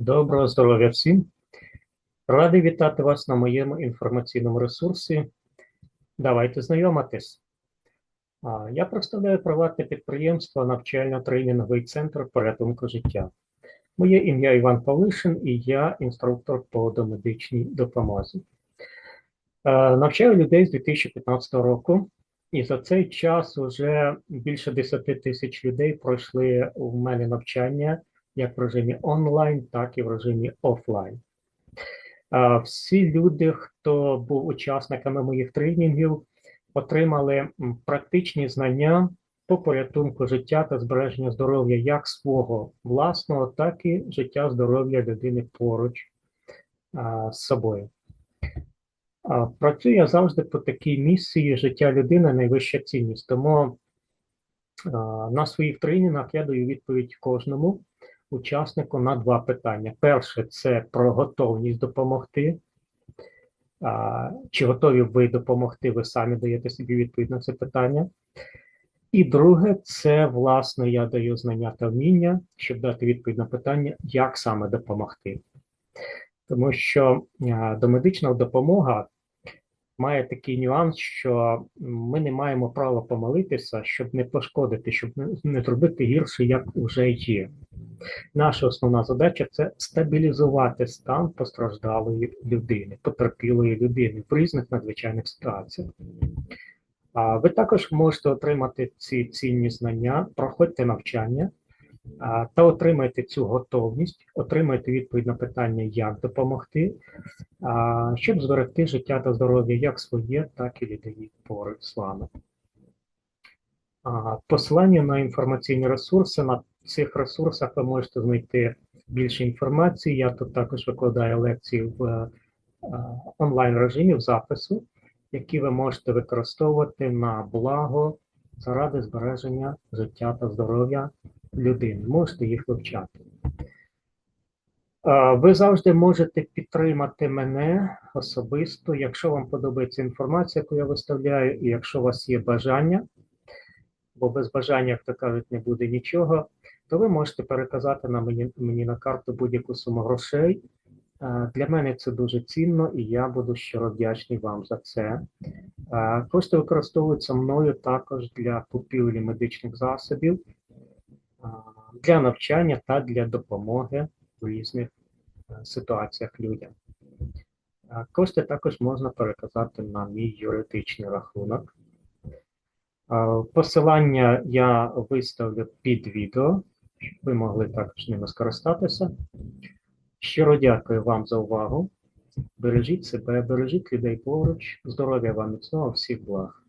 Доброго здоров'я всім. Радий вітати вас на моєму інформаційному ресурсі. Давайте знайомитись. Я представляю приватне підприємство навчально-тренінговий центр порятунку життя. Моє ім'я Іван Павлишин і я інструктор по домедичній допомозі. Навчаю людей з 2015 року, і за цей час вже більше 10 тисяч людей пройшли у мене навчання як в режимі онлайн, так і в режимі офлайн. Всі люди, хто був учасниками моїх тренінгів, отримали практичні знання по порятунку життя та збереження здоров'я як свого власного, так і життя здоров'я людини поруч з собою. Працюю я завжди по такій місії життя людини найвища цінність. Тому на своїх тренінгах я даю відповідь кожному учаснику на два питання. Перше це про готовність допомогти. А, Чи готові ви допомогти? Ви самі даєте собі відповідь на це питання. І друге, це власне я даю знання та вміння, щоб дати відповідь на питання, як саме допомогти. Тому що а, домедична допомога має такий нюанс, що ми не маємо права помилитися, щоб не пошкодити, щоб не, не зробити гірше, як вже є. Наша основна задача це стабілізувати стан постраждалої людини, потерпілої людини в різних надзвичайних ситуаціях. А ви також можете отримати ці цінні знання, проходьте навчання та отримайте цю готовність, отримайте відповідь на питання, як допомогти, щоб зберегти життя та здоров'я як своє, так і людей поруч з вами. Посилання на інформаційні ресурси. На цих ресурсах ви можете знайти більше інформації. Я тут також викладаю лекції в е, онлайн режимі в запису, які ви можете використовувати на благо заради збереження життя та здоров'я людини. Можете їх вивчати. Е, Ви завжди можете підтримати мене особисто, якщо вам подобається інформація, яку я виставляю, і якщо у вас є бажання, бо без бажання, як то кажуть, не буде нічого, то ви можете переказати на мені, мені на карту будь-яку суму грошей. Е, Для мене це дуже цінно, і я буду щиро вдячний вам за це. Е, Кошти використовуються мною також для купівлі медичних засобів, е, для навчання та для допомоги в різних ситуаціях людям. Кошти також можна переказати на мій юридичний рахунок. Е, Посилання я виставлю під відео, щоб ви могли також ними скористатися. Щиро дякую вам за увагу. Бережіть себе, бережіть людей поруч. Здоров'я вам міцного, всіх благ.